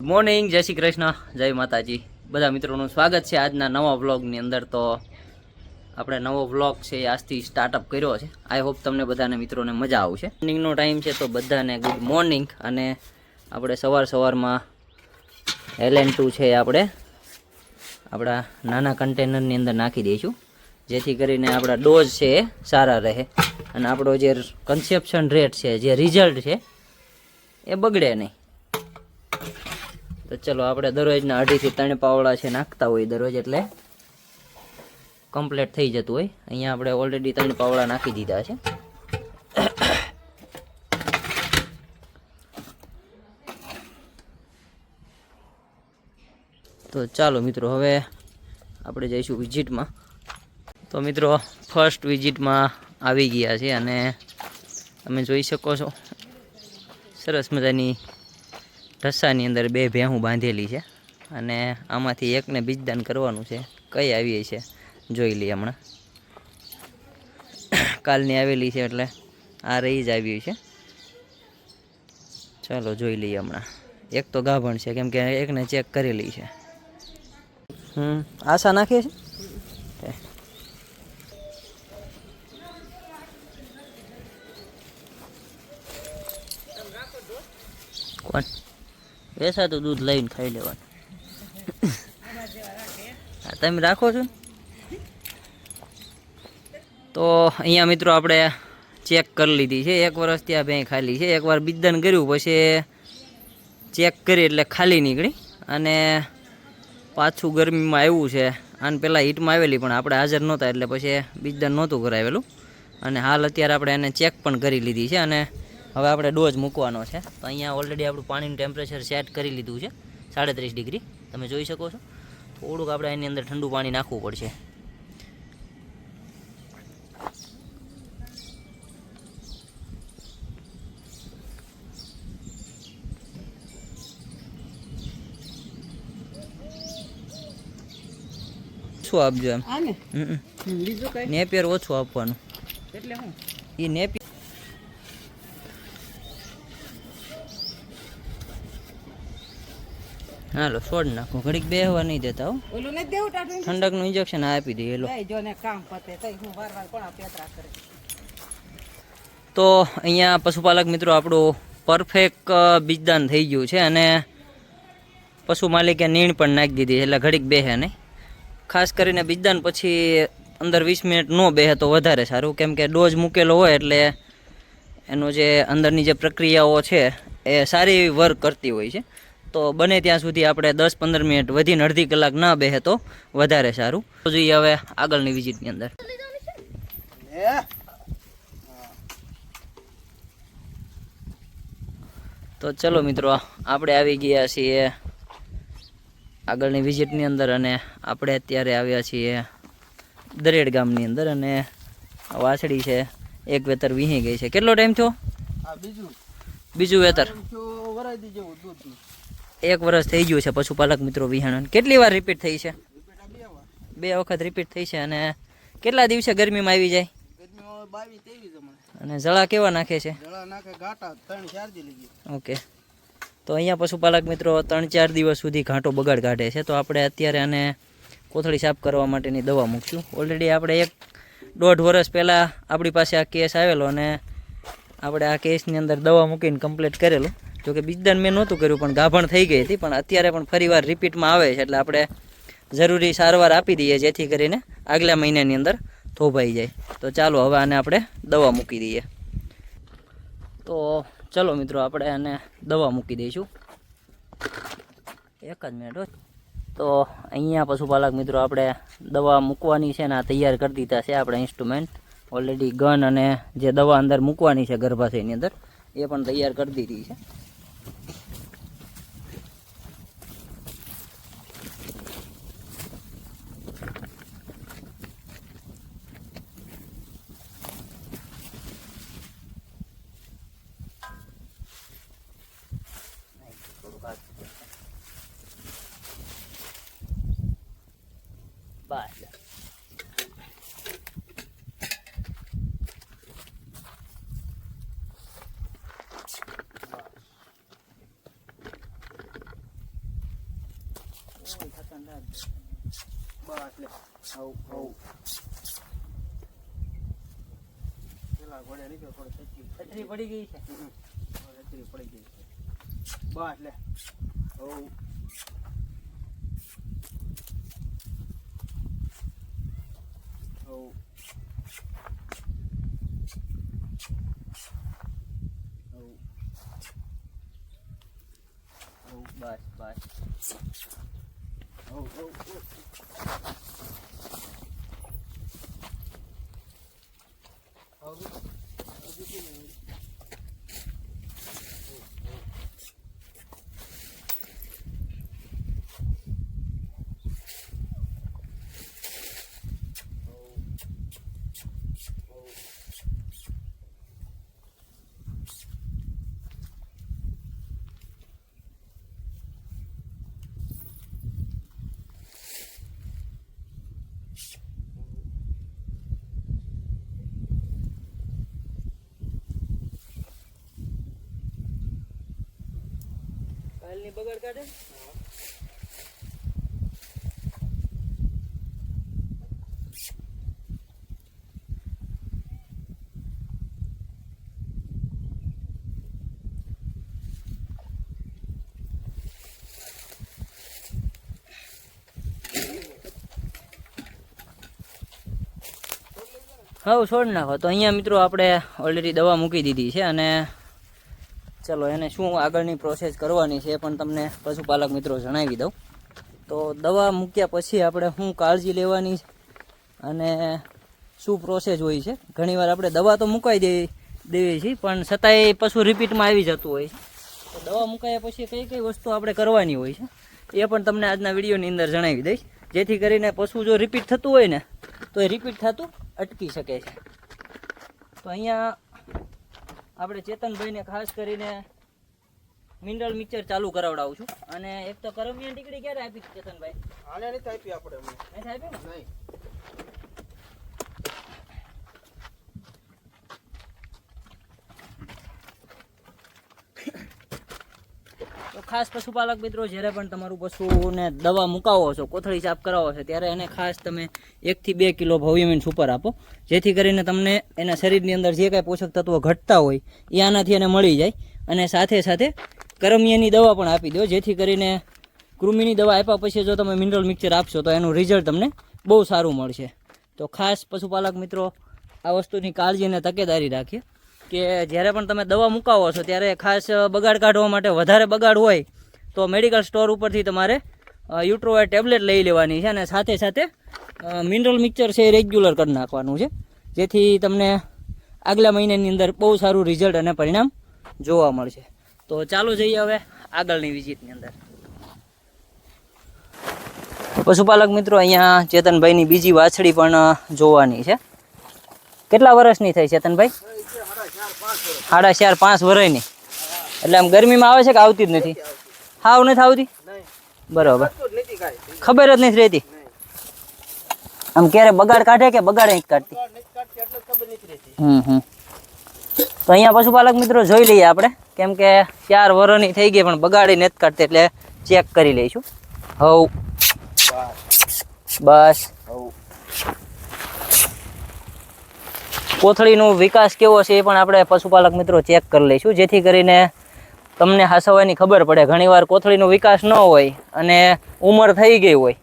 Morning, જય શ્રી કૃષ્ણ, જય માતાજી. બધા મિત્રોનું સ્વાગત છે આજના નવા વ્લોગની અંદર તો આપણે નવો વ્લોગ છે આજથી સ્ટાર્ટઅપ કર્યો છે. આઈ હોપ તમને બધાને મિત્રોને મજા આવશે. મોર્નિંગનો ટાઈમ છે તો બધાને ગુડ મોર્નિંગ અને આપણે સવાર સવારમાં એલએન ટુ છે આપણે આપણા નાના કન્ટેનરની અંદર નાખી દઈશું. જેથી કરીને આપણા ડોઝ છે એ સારા રહે અને આપણો જે કન્સેપ્શન રેટ છે, જે રિઝલ્ટ છે એ બગડે નહીં. તો ચલો આપણે દરરોજના અઢીથી ત્રણ પાવડા છે નાખતા હોય દરરોજ એટલે કમ્પ્લીટ થઈ જતું હોય. અહીંયા આપણે ઓલરેડી ત્રણ પાવડા નાખી દીધા છે. તો ચાલો મિત્રો, હવે આપણે જઈશું વિઝિટમાં તો મિત્રો ફર્સ્ટ વિઝિટમાં આવી ગયા છે અને તમે જોઈ શકો છો. સરસ મજાની ઢસાની અંદર બે ભેહું બાંધેલી છે અને આમાંથી એકને બીજદાન કરવાનું છે. કઈ આવી છે? જોઈ લઈએ હમણાં. કાલની આવેલી છે એટલે આ રહી જ આવી છે. ચાલો જોઈ લઈએ હમણાં. એક તો ગાભણ છે કેમ કે એકને ચેક કરેલી છે. હમ, આશા નાખીએ છે? વેસાતું દૂધ લઈને ખાઈ લેવાનું. તમે રાખો છો? તો અહીંયા મિત્રો આપણે ચેક કરી લીધી છે. એક વર્ષ ત્યાં ભાઈ ખાલી છે. એકવાર બિદન કર્યું, પછી ચેક કરી એટલે ખાલી નીકળી. અને પાછું ગરમીમાં આવ્યું છે. આને પહેલાં હીટમાં આવેલી, પણ આપણે હાજર નહોતા એટલે પછી બીજદાન નહોતું કરાવેલું. અને હાલ અત્યારે આપણે એને ચેક પણ કરી લીધી છે. અને હવે આપણે ડોઝ મૂકવાનો છે. તો અહીંયા ઓલરેડી આપણું પાણીનું ટેમ્પરેચર સેટ કરી લીધું છે. સાડત્રીસ ડિગ્રી. તમે જોઈ શકો છો. થોડુંક આપણે એની અંદર ઠંડુ પાણી નાખવું પડશે. શું આપજો એમ? હમ નેપિયર ઓછું આપવાનું. એટલે હું? એ નેપિયર હાલો છોડ નાખો. ઘડીક બેહવા નહીં દેતા ઓલું નથી દેવું ટાટું ઠંડકનું ઇન્જેક્શન આપી દઈએ લો જો ને કામ પતે તઈ હું વાર વાર કોણ પેતરા કરે તો અહીંયા પશુપાલક મિત્રો આપણું પરફેક્ટ બીજદાન થઈ ગયું છે અને પશુ માલિકે નીણ પણ નાખી દીધી એટલે ઘડીક બેહે નહીં. ખાસ કરીને બીજદાન પછી અંદર વીસ મિનિટ ન બેહે તો વધારે સારું. કેમ કે ડોઝ મૂકેલો હોય એટલે એનો જે અંદરની જે પ્રક્રિયાઓ છે એ સારી એવી વર્ક કરતી હોય છે. તો બને ત્યાં સુધી આપણે દસ પંદર મિનિટ વધીને અડધી કલાક ના બેહે તો વધારે સારું. તો જોઈએ હવે આગળની વિઝિટની અંદર. તો ચલો મિત્રો આપણે આવી ગયા છીએ આગળની વિઝિટની અંદર અને આપણે અત્યારે આવ્યા છીએ દરેડ ગામની અંદર અને વાછડી છે. એક વેતર વીહી ગઈ છે. કેટલો ટાઈમ થયો? બીજું. બીજું વેતર. જો વરાઈ એક વર્ષ થઈ ગયું છે પશુપાલક મિત્રો વિહાણન. કેટલી વાર રિપીટ થઈ છે? બે વખત રિપીટ થઈ છે અને કેટલા દિવસે ગરમીમાં આવી જાય? અને જળા કેવા નાખે છે? ઓકે. તો અહીંયા પશુપાલક મિત્રો ત્રણ ચાર દિવસ સુધી ઘાંટો બગાડ કાઢે છે. તો આપણે અત્યારે આને કોથળી સાફ કરવા માટેની દવા મૂકશું. ઓલરેડી આપણે એક દોઢ વર્ષ પહેલાં આપણી પાસે આ કેસ આવેલો અને આપણે આ કેસની અંદર દવા મૂકીને કમ્પ્લીટ કરેલું. જોકે બીજદાન મેં નહોતું કર્યું, પણ ગાભણ થઈ ગઈ હતી. પણ અત્યારે પણ ફરીવાર રિપીટમાં આવે છે, એટલે આપણે જરૂરી સારવાર આપી દઈએ, જેથી કરીને આગલા મહિનાની અંદર થોભાઈ જાય. તો ચાલો, હવે આને આપણે દવા મૂકી દઈએ. તો ચલો મિત્રો, આપણે આને દવા મૂકી દઈશું. એક જ મિનિટ તો અહીંયા પશુપાલક મિત્રો, આપણે દવા મૂકવાની છે ને આ તૈયાર કરી દીધા છે આપણે ઇન્સ્ટ્રુમેન્ટ ઓલરેડી ગન અને જે દવા અંદર મૂકવાની છે ગર્ભાશયની અંદર, એ પણ તૈયાર કરી દીધી છે. બસ લે. આવું. આવું પેલા ઘોડે નીકળ્યો થોડો છત્રી પડી ગઈ છે સચરી પડી ગઈ છે બસ લે આવું. આવું બસ. આવું આવું આવું હજુ શું લેવું? કાલની બગડ કાઢે? હવ છોડ નાખો. તો અહીંયા મિત્રો આપણે ઓલરેડી દવા મૂકી દીધી છે અને ચલો, એને શું આગળની પ્રોસેસ કરવાની છે એ પણ તમને પશુપાલક મિત્રો જણાવી દઉં. તો દવા મૂક્યા પછી આપણે શું કાળજી લેવાની અને શું પ્રોસેસ હોય છે? ઘણીવાર આપણે દવા તો મુકાઈ દે, દેવી છીએ, પણ છતાંય પશુ રિપીટમાં આવી જતું હોય છે. તો દવા મુકાયા પછી કઈ કઈ વસ્તુ આપણે કરવાની હોય છે એ પણ તમને આજના વિડીયોની અંદર જણાવી દઈશ. જેથી કરીને પશુ જો રિપીટ થતું હોય ને, તો એ રિપીટ થતું અટકી શકે છે. તો અહીંયા આપણે ચેતનભાઈને ખાસ કરીને મિનરલ મિક્સર ચાલુ કરાવડાવું છું. અને એક તો કરમિયાન ટીકડી ક્યારે આપી ચેતનભાઈ? આને નથી આપી આપણે. નથી આપી નહીં. તો ખાસ પશુપાલક મિત્રો, જ્યારે પણ તમારું પશુને દવા મુકાવો છો, કોથળી સાફ કરાવો છો, ત્યારે એને ખાસ તમે એકથી બે કિલો ભવ્યમીન સુપર આપો. જેથી કરીને તમને એના શરીરની અંદર જે કાંઈ પોષક તત્વો ઘટતા હોય, એ આનાથી એને મળી જાય. અને સાથે સાથે કરમિયાની દવા પણ આપી દો, જેથી કરીને કૃમિની દવા આપ્યા પછી જો તમે મિનરલ મિક્સર આપશો, તો એનું રિઝલ્ટ તમને બહુ સારું મળશે. તો ખાસ પશુપાલક મિત્રો, આ વસ્તુની કાળજી અને તકેદારી રાખીએ. કે જ્યારે પણ તમે દવા મુકાવો છો, ત્યારે ખાસ બગાડ કાઢવા માટે વધારે બગાડ હોય, તો મેડિકલ સ્ટોર ઉપરથી તમારે યુટ્રોવાય ટેબ્લેટ લઈ લેવાની છે અને સાથે સાથે મિનરલ મિક્સર છે એ રેગ્યુલર કરી નાખવાનું છે. જેથી તમને આગલા મહિનાની અંદર બહુ સારું રિઝલ્ટ અને પરિણામ જોવા મળશે. તો ચાલો જઈએ હવે આગળની વિઝિટની અંદર. પશુપાલક મિત્રો, અહીંયા ચેતનભાઈની બીજી વાછડી પણ જોવાની છે. કેટલા વર્ષની થઈ, ચેતનભાઈ? સાડા ચાર, પાંચ વર્ષની એટલે આમ ગરમીમાં આવે છે કે આવતી જ નથી? હાવ નથી આવતી? બરોબર. ખબર જ નથી રહેતી. આમ ક્યારે બગાડ કાઢે કે બગાડે નથી કાઢતી? હમ હમ. તો અહીંયા પશુપાલક મિત્રો જોઈ લઈએ આપણે. કેમ કે ચાર વરોની થઈ ગઈ પણ બગાડી નથી કાઢતી, એટલે ચેક કરી લઈશું. હવ. બસ. બસ આવું કોથળીનો વિકાસ કેવો છે એ પણ આપણે પશુપાલક મિત્રો ચેક કરી લઈશું. જેથી કરીને તમને હાસવાની ખબર પડે. ઘણીવાર કોથળીનો વિકાસ ન હોય અને ઉંમર થઈ ગઈ હોય.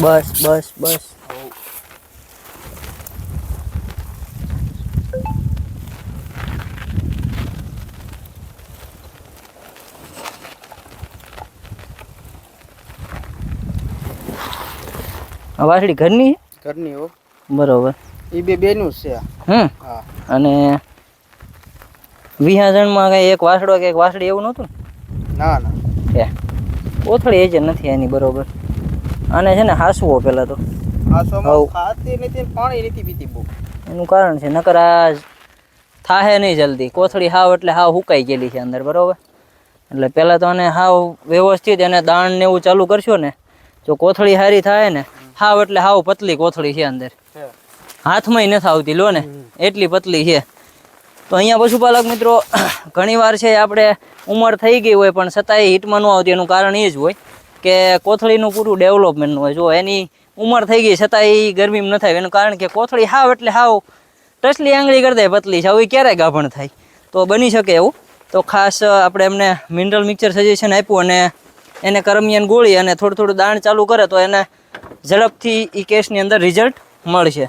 બસ બસ બસ. આ વાસળી ઘરની ઘરની હો. બરોબર. એ બે બેનું છે હમ? હા. અને વિહાજણમાં કઈ એક વાસડો કે એક વાસડી એવું નહોતું ના? ના ને. એ કોથળી એ નથી એની બરોબર. આને છે ને હાસવો પેલા તો. ખાતી નથી પાણી નથી પીતી બહુ. એનું કારણ છે નકર આ થાહે નહીં જલ્દી. કોથળી હાવ એટલે હાવ હુકાઈ ગયેલી છે અંદર બરોબર? એટલે પહેલાં તો આને હાવ વ્યવસ્થિત એને દાણ ને એવું ચાલુ કરશો ને જો કોથળી સારી થાય ને હાવ એટલે હાવ પતલી કોથળી છે અંદર. હાથમાંય નથી આવતી લો ને એટલી પતલી છે. તો અહીંયા પશુપાલક મિત્રો ઘણીવાર છે આપણે ઉંમર થઈ ગઈ હોય પણ છતાંય હિટમાં ન આવતી એનું કારણ એ જ હોય. કે કોથળીનું પૂરું ડેવલપમેન્ટ હોય. જો એની ઉંમર થઈ ગઈ છતાંય એ ગરમીમાં ન થાય. એનું કારણ કે કોથળી હાવ એટલે હાવ ટસલી આંગળી કરતા પતલી. છે હવે ક્યારે ગાભણ થાય? તો બની શકે એવું. તો ખાસ આપણે એમને મિનરલ મિક્સર સજેશન આપ્યું અને એને કરમિયાન ગોળી અને થોડું થોડું દાણ ચાલુ કરે તો એને ઝડપથી એ કેસની અંદર રિઝલ્ટ મળશે.